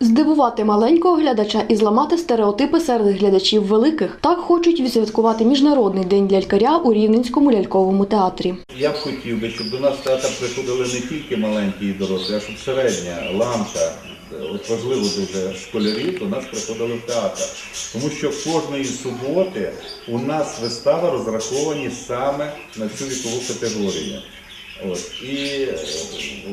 Здивувати маленького глядача і зламати стереотипи серед глядачів великих. Так хочуть відсвяткувати міжнародний день лялькаря у Рівненському ляльковому театрі. Я б хотів би, щоб до нас театр приходили не тільки маленькі і дорослі, а щоб середня ланка, от важливо дуже школярі, до нас приходили в театр. Тому що кожної суботи у нас вистави розраховані саме на цю вікову категорію. От. І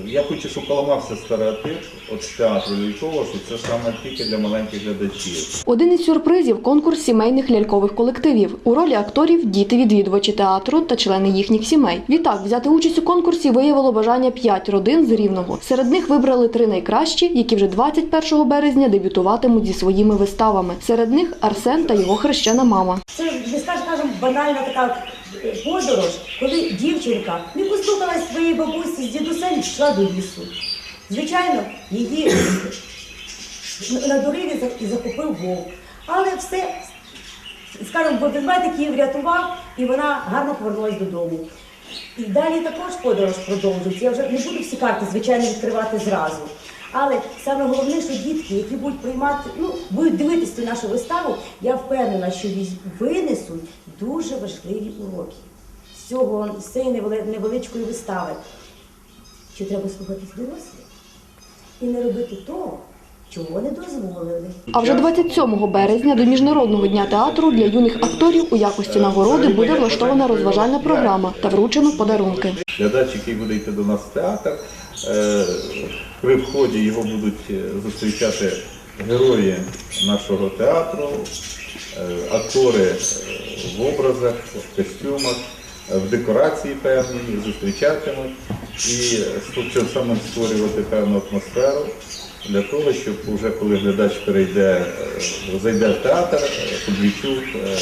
я хочу, щоб поламався стереотип от з театру лялькового, що це саме тільки для маленьких глядачів. Один із сюрпризів конкурс сімейних лялькових колективів. У ролі акторів діти відвідувачі театру та члени їхніх сімей. Відтак взяти участь у конкурсі виявило бажання п'ять родин з рівного. Серед них вибрали три найкращі, які вже 21 березня дебютуватимуть зі своїми виставами. Серед них Арсен та його хрещена мама. Це не скажемо, банальна така подорож, коли дівчинка не послухалась своєї бабусі з дідусем йшла до лісу. Звичайно, її надурив і за- і захопив вовк. Але все, скажімо, ведмедик її врятував, і вона гарно повернулась додому. І далі також подорож продовжується. Я вже не буду всі карти, звичайно, відкривати зразу. Але саме головне, що дітки, які будуть приймати, ну будуть дивитися нашу виставу, я впевнена, що винесуть дуже важливі уроки з цього з цієї невеличкої вистави. Що треба слухатись дорослих і не робити того, чого не дозволили. А вже 27 березня до міжнародного дня театру для юних акторів у якості нагороди буде влаштована розважальна програма та вручено подарунки. Глядач, який буде йти до нас в театр, е, при вході його будуть е, зустрічати герої нашого театру, е, актори в образах, в костюмах, в декорації певні, зустрічатимуть і е, цим самим створювати певну атмосферу для того, щоб вже коли глядач перейде, е, зайде в театр, е, відчув е,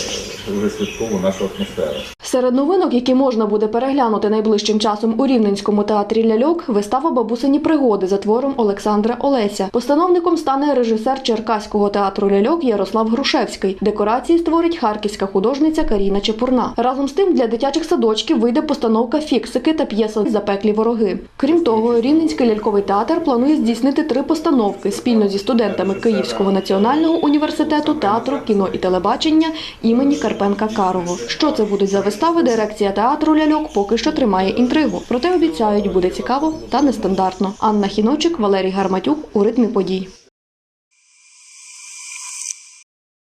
вже святкову нашу атмосферу. Серед новинок, які можна буде переглянути найближчим часом у Рівненському театрі ляльок, вистава Бабусині пригоди за твором Олександра Олеся. Постановником стане режисер Черкаського театру ляльок Ярослав Грушевський. Декорації створить харківська художниця Каріна Чепурна. Разом з тим для дитячих садочків вийде постановка фіксики та п'єса Запеклі вороги. Крім того, Рівненський ляльковий театр планує здійснити три постановки спільно зі студентами Київського національного університету театру, кіно і телебачення імені Карпенка Карого. Що це будуть за вистави? Дирекція театру ляльок поки що тримає інтригу. Проте обіцяють, буде цікаво та нестандартно. Анна Хіночик, Валерій Гарматюк у ритмі подій.